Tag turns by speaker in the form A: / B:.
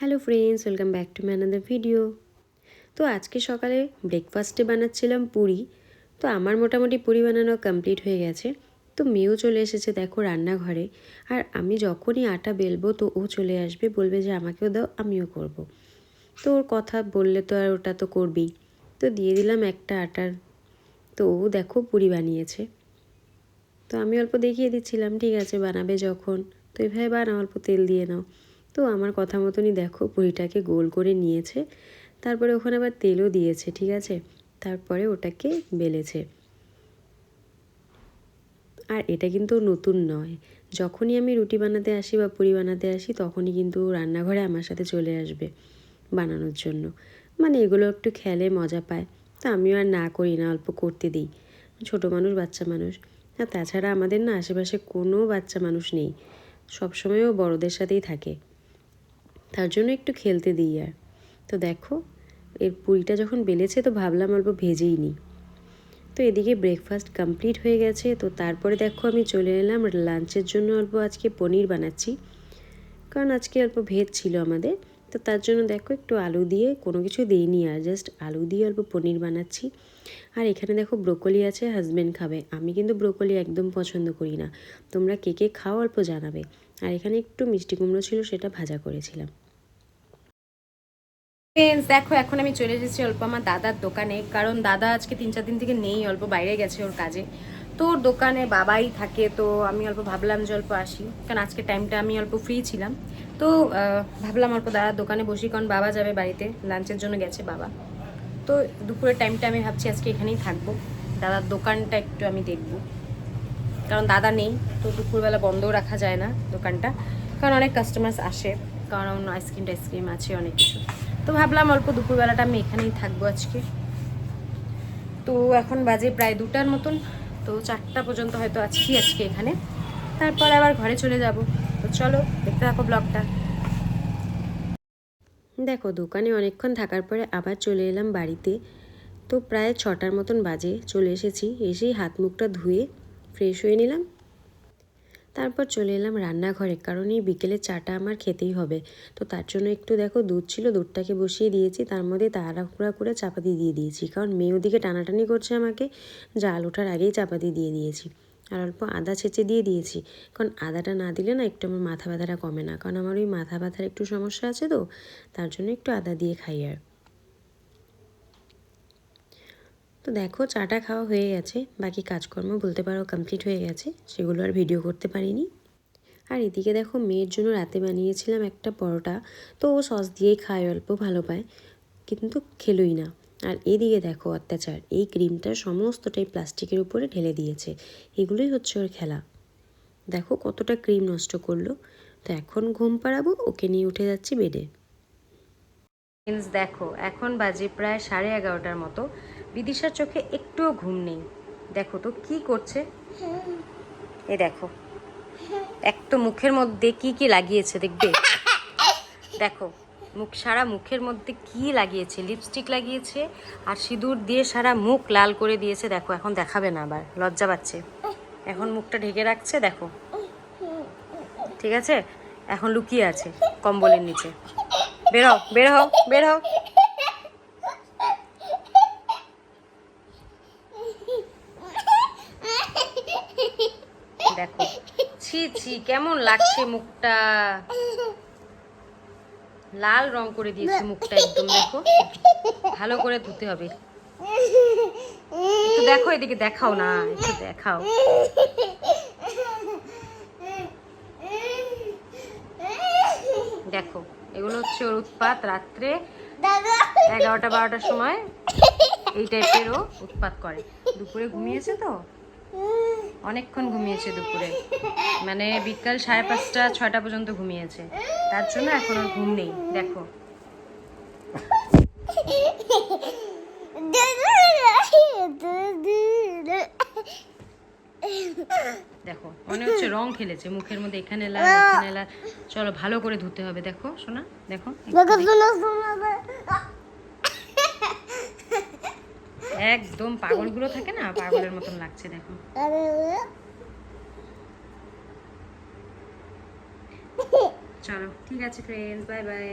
A: Hello friends, welcome back to another video তো আজকে সকালে ব্রেকফাস্টে বানাচ্ছিলাম পুরি। তো আমার মোটামুটি পুরি বানানো কমপ্লিট হয়ে গেছে। তো মেয়েও চলে এসেছে দেখো রান্নাঘরে। আর আমি যখনই আটা বেলবো তো ও চলে আসবে, বলবে যে আমাকেও দাও, আমিও করব। তো ওর কথা বললে তো আর ওটা তো করবেই। তো দিয়ে দিলাম একটা আটার। তো ও দেখো পুরি বানিয়েছে। তো আমি অল্প দেখিয়ে দিচ্ছিলাম, ঠিক আছে, বানাবে যখন। তো এভাবে বানাও, অল্প তেল দিয়ে নাও। তো আমার কথা মতনই দেখো, পুরিটাকে গোল করে নিয়েছে। তারপরে ওখানে আবার তেলও দিয়েছে, ঠিক আছে? তারপরে ওটাকে বেলেছে। আর এটা কিন্তু নতুন নয়। যখনই আমি রুটি বানাতে আসি বা পুরি বানাতে আসি, তখনই কিন্তু রান্নাঘরে আমার সাথে চলে আসবে বানানোর জন্য। মানে এগুলো একটু খেলে মজা পায়। তা আমিও আর না করি, না অল্প করতে দিই। ছোটো মানুষ, বাচ্চা মানুষ। আর তাছাড়া আমাদের না আশেপাশে কোনো বাচ্চা মানুষ নেই। সবসময়ও বড়দের সাথেই থাকে। তার জন্য একটু খেলতে দিই আর। তো দেখো, এর পুরিটা যখন বেলেছে তো ভাবলাম অল্প ভেজেই নিই। তো এদিকে ব্রেকফাস্ট কমপ্লিট হয়ে গেছে, তো তারপরে দেখো আমি চলে এলাম লাঞ্চের জন্য অল্প আজকে পনির বানাচ্ছি। কারণ আজকে অল্প ভেজ ছিল আমাদের, তো তার জন্য দেখো একটু আলু দিয়ে কোনো কিছু দিইনি আর জাস্ট আলু দিয়ে অল্প পনির বানাচ্ছি। আর এখানে দেখো ব্রোকলি আছে হাজব্যান্ড খাবে। আমি কিন্তু ব্রোকলি একদম পছন্দ করি না। তোমরা কে কে খাও অল্প জানাবে। আর এখানে একটু মিষ্টি কুমড়ো ছিল সেটা ভাজা করেছিলাম।
B: ফ্রেন্ডস দেখো, এখন আমি চলে এসেছি অল্প আমার দাদার দোকানে, কারণ দাদা আজকে তিন চার দিন থেকে নেই, অল্প বাইরে গেছে ওর কাজে। তো ওর দোকানে বাবাই থাকে, তো আমি অল্প ভাবলাম যে অল্প আসি, কারণ আজকে টাইমটা আমি অল্প ফ্রি ছিলাম। তো ভাবলাম অল্প দাদার দোকানে বসি, কারণ বাবা যাবে বাড়িতে লাঞ্চের জন্য গেছে বাবা। তো দুপুরের টাইমটা আমি ভাবছি আজকে এখানেই থাকব, দাদার দোকানটা একটু আমি দেখব। কারণ দাদা নেই, তো দুপুরবেলা বন্ধও রাখা যায় না দোকানটা, কারণ অনেক কাস্টমার্স আসে, কারণ আইসক্রিম টাইসক্রিম আছে, অনেক কিছু। তো ভাবলাম অল্প দুপুরবেলাটা আমি এখানেই থাকব আজকে। তো এখন বাজে প্রায় দুটার মতন, তো চারটা পর্যন্ত হয়তো আছি আজকে এখানে। তারপর আবার ঘরে চলে যাব। তো চলো, দেখতে থাকো ব্লগটা।
A: দেখো, দোকানে অনেকক্ষণ থাকার পরে আবার চলে এলাম বাড়িতে। তো প্রায় ছটার মতন বাজে, চলে এসেছি। এসেই হাত মুখটা ধুয়ে ফ্রেশ হয়ে নিলাম। তারপর চলে এলাম রান্নাঘরে, কারণ এই বিকেলে চাটা আমার খেতেই হবে। তো তার জন্য একটু দেখো, দুধ ছিল, দুধটাকে বসিয়ে দিয়েছি, তার মধ্যে তাড়াহুড়া করে চাপাতি দিয়ে দিয়েছি, কারণ মেয়ে ওদিকে টানাটানি করছে আমাকে জাল ওঠার আগেই চাপাতি দিয়ে দিয়েছি। আর অল্প আদা ছেঁচে দিয়ে দিয়েছি, কারণ আদাটা না দিলে না একটু আমার মাথা ব্যথাটা কমে না, কারণ আমার ওই মাথা ব্যথার একটু সমস্যা আছে তো, তার জন্য একটু আদা দিয়ে খাই আর। তো দেখো, চাটা খাওয়া হয়ে গেছে। বাকি কাজকর্ম বলতে পারো কমপ্লিট হয়ে গেছে। সেগুলো আর ভিডিও করতে পারিনি। আর এদিকে দেখো, মেয়ের জন্য রাতে বানিয়েছিলাম একটা পরোটা। তো ও সস দিয়েই খায়, অল্প ভালো পায়। কিন্তু খেলোই না। আর এদিকে দেখো অত্যাচার। এই ক্রিমটা সমস্তটাই প্লাস্টিকের উপরে ঢেলে দিয়েছে। এগুলোই হচ্ছে ওর খেলা। দেখো কতটা ক্রিম নষ্ট করল। তো এখন ঘুম পাড়াবো, ওকে নিয়ে উঠে যাচ্ছি বেডে
B: দেখো, এখন বাজে প্রায় সাড়ে এগারোটার মতো। বিদিশার চোখে একটুও ঘুম নেই। দেখো তো কি করছে। এ দেখো। এক তো মুখের মধ্যে কি কি লাগিয়েছে দেখবে? দেখো, মুখ সারা মুখের মধ্যে কি লাগিয়েছে? লিপস্টিক লাগিয়েছে আর সিঁদুর দিয়ে সারা মুখ লাল করে দিয়েছে। দেখো, এখন দেখাবে না আবার, লজ্জা পাচ্ছে। এখন মুখটা ঢেকে রাখছে, দেখো। ঠিক আছে? এখন লুকিয়ে আছে কম্বলের নিচে। বের বের হও বের হও দেখো ছি ছি কেমন লাগছে মুখটা? লাল রং করে দিয়েছে মুখটা একদম, দেখো। ভালো করে ধুতে হবে। একটু দেখো এদিকে, দেখাও না, একটু দেখাও। দেখো, এগুলো হচ্ছে ওর উৎপাত রাত্রে এগারোটা, বারোটার সময় এই টাইপেরও উৎপাত করে। দুপুরে ঘুমিয়েছে তো? অনেকক্ষণ ঘুমিয়েছে দুপুরে। মানে বিকাল সাড়ে পাঁচটা ছয়টা পর্যন্ত ঘুমিয়েছে। তার জন্য এখন ওর ঘুম নেই দেখো। দেখো মনে হচ্ছে রং খেলেছে মুখের মধ্যে এখানে লাল এখানে লাল চলো ভালো করে ধুতে হবে দেখো শোনা দেখো একদম পাগলগুলো থাকে না পাগলের মতন লাগছে দেখো। চলো ঠিক আছে ফ্রেন্ডস বাই বাই